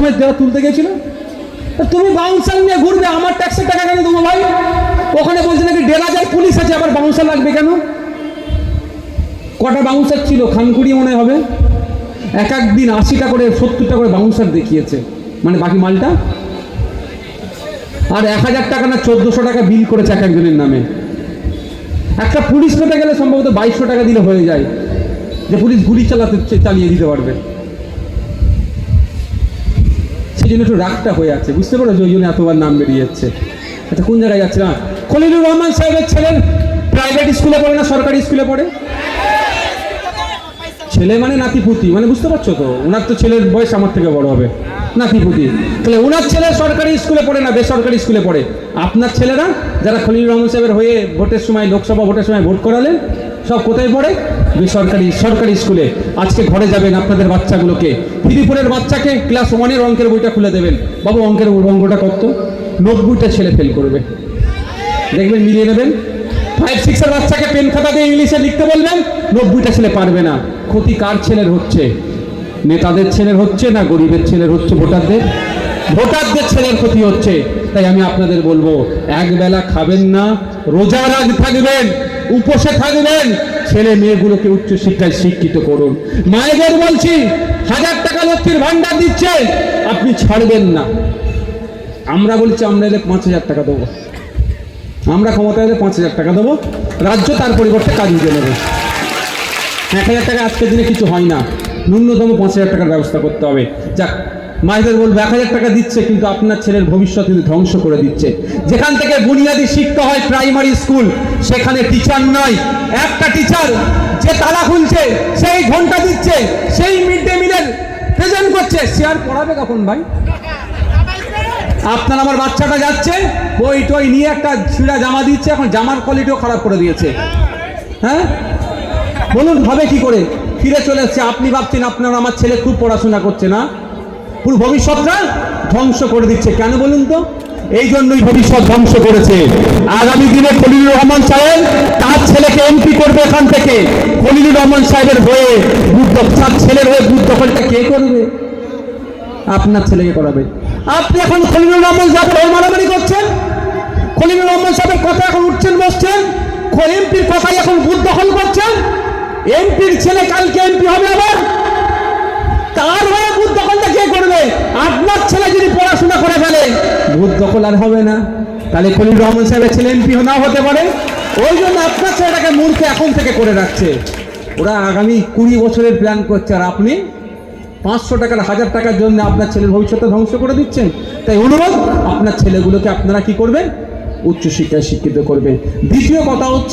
সময় যারা তুলতে গেছিল তুমি বাউন্সার নিয়ে ঘুরবে, আমার ট্যাক্সের টাকা কেন দেবো ভাই? ওখানে বলছে নাকি দেড় হাজার পুলিশ আছে, আবার বাউন্সার লাগবে কেন? কটা বাউন্সার ছিল? খানকুড়ি মনে হবে। এক এক দিন আশিটা করে, সত্তরটা করে বাউন্সার দেখিয়েছে। মানে বাকি মালটা? আর এক হাজার টাকা না চোদ্দোশো টাকা বিল করেছে এক একজনের নামে। একটা পুলিশ পেতে গেলে সম্ভবত বাইশশো টাকা দিলে হয়ে যায়। যে পুলিশ গুলি চালাতে চালিয়ে দিতে পারবে। সেই জন্য একটু রাগটা হয়ে যাচ্ছে বুঝতে পারছ? ওই জন্য এতবার নাম বেরিয়ে যাচ্ছে আচ্ছা কোন জায়গায় যাচ্ছে? না খলিলুর রহমান সাহেবের ছেলের প্রাইভেট স্কুলে পড়ে না সরকারি স্কুলে পড়ে? ছেলে মানে নাতিপুতি। মানে বুঝতে পারছ তো? ওনার তো ছেলের বয়স আমার থেকে বড় হবে। নাতিপুতি। তাহলে ওনার ছেলে সরকারি স্কুলে পড়ে না, বেসরকারি স্কুলে পড়ে? আপনার ছেলেরা যারা খলিল রহমান সাহেবের হয়ে ভোটের সময়, লোকসভা ভোটের সময় ভোট করালেন, সব কোথায় পড়ে? বেসরকারি, সরকারি স্কুলে। আজকে ঘরে যাবেন আপনাদের বাচ্চাগুলোকে। ফিরিপুরের বাচ্চাকে ক্লাস ওয়ানের অঙ্কের বইটা খুলে দেবেন। বাবু, অঙ্কের অঙ্কটা কত? নব্বইটা ছেলে ফেল করবে। দেখবেন, মিলিয়ে নেবেন। ফাইভ সিক্সের বাচ্চাকে পেন খাতা দিয়ে ইংলিশে লিখতে বলবেন, নব্বইটা ছেলে পারবে না। ক্ষতি কার ছেলের হচ্ছে? নেতাদের ছেলের হচ্ছে না গরিবের ছেলের হচ্ছে? ভোটারদের? ভোটারদের ছেলের ক্ষতি হচ্ছে। তাই আমি আপনাদের বলব একবেলা খাবেন না, রোজা রাগ থাকবেন, উপসে থাকবেন, ছেলে মেয়েগুলোকে উচ্চ শিক্ষায় শিক্ষিত করুন। মায়েদের বলছি, হাজার টাকা লক্ষ্মীর ভান্ডার দিচ্ছে, আপনি ছাড়বেন না। আমরা বলছি, আমরা এলে পাঁচ হাজার টাকা দেবো। আমরা ক্ষমতা এলে পাঁচ হাজার টাকা দেবো, রাজ্য তার পরিবর্তে কাজ উঠে নেবে। এক হাজার টাকা আজকের দিনে কিছু হয় না। ন্যূনতম পাঁচ হাজার টাকার ব্যবস্থা করতে হবে। যাক মায়েদের বলব, এক হাজার টাকা দিচ্ছে, কিন্তু আপনার ছেলের ভবিষ্যৎ কিন্তু ধ্বংস করে দিচ্ছে। যেখান থেকে বুনিয়াদী শিক্ষা হয় প্রাইমারি স্কুল, সেখানে টিচার নয় একটা টিচার যে তালা খুলছে, সেই ঘণ্টা দিচ্ছে, সেই মিড ডে মিলের প্রেজেন্ট করছে। সে আর পড়াবে কখন ভাই? আপনার আমার বাচ্চাটা যাচ্ছে, বই টই নিয়ে একটা ছিঁড়া জামা দিচ্ছে, এখন জামার কোয়ালিটিও খারাপ করে দিয়েছে। হ্যাঁ? বলুন, হবে কি করে? ফিরে চলে এসছে। আপনি ভাবছেন আপনার, আমার ছেলে খুব পড়াশোনা করছে না? পুরো ভবিষ্যৎটা ধ্বংস করে দিচ্ছে। কেন বলুন তো? এই জন্যই ভবিষ্যৎ ধ্বংস করেছে। আগামী দিনে খলিলুর রহমান সাহেব তার ছেলেকে এমপি করবে এখান থেকে। খলিলুর রহমান সাহেবের হয়ে বুদ্ধ তার ছেলের হয়ে বুদ্ধ কে করবে? আপনার ছেলেকে করাবে। আপনি এখন খলিলুর রহমান সাহেবের হয়ে মারামারি করছেন? খলিলুর রহমান সাহেবের কথা এখন উঠছেন, বসছেন? এমপির কথাই এখন বুথ দখল করছেন এমপির ছেলে কালকে এমপি হবে আবার? তার হয়ে দখলটা কে করবে আপনার ছেলে যদি পড়াশোনা করে ফেলে বুথ দখল আর হবে না। তাহলে খলিল রহমান সাহেবের ছেলে এমপি নাও হতে পারে। ওই জন্য আপনার ছেলেটাকে মূর্খ এখন থেকে করে রাখছে। ওরা আগামী কুড়ি বছরের প্ল্যান করছে। আর আপনি পাঁচশো টাকার, হাজার টাকার জন্য আপনার ছেলের ভবিষ্যৎটা ধ্বংস করে দিচ্ছেন। তাই অনুরোধ, আপনার ছেলেগুলোকে আপনারা কি করবেন? উচ্চশিক্ষায় শিক্ষিত করবেন। দ্বিতীয় কথা হচ্ছে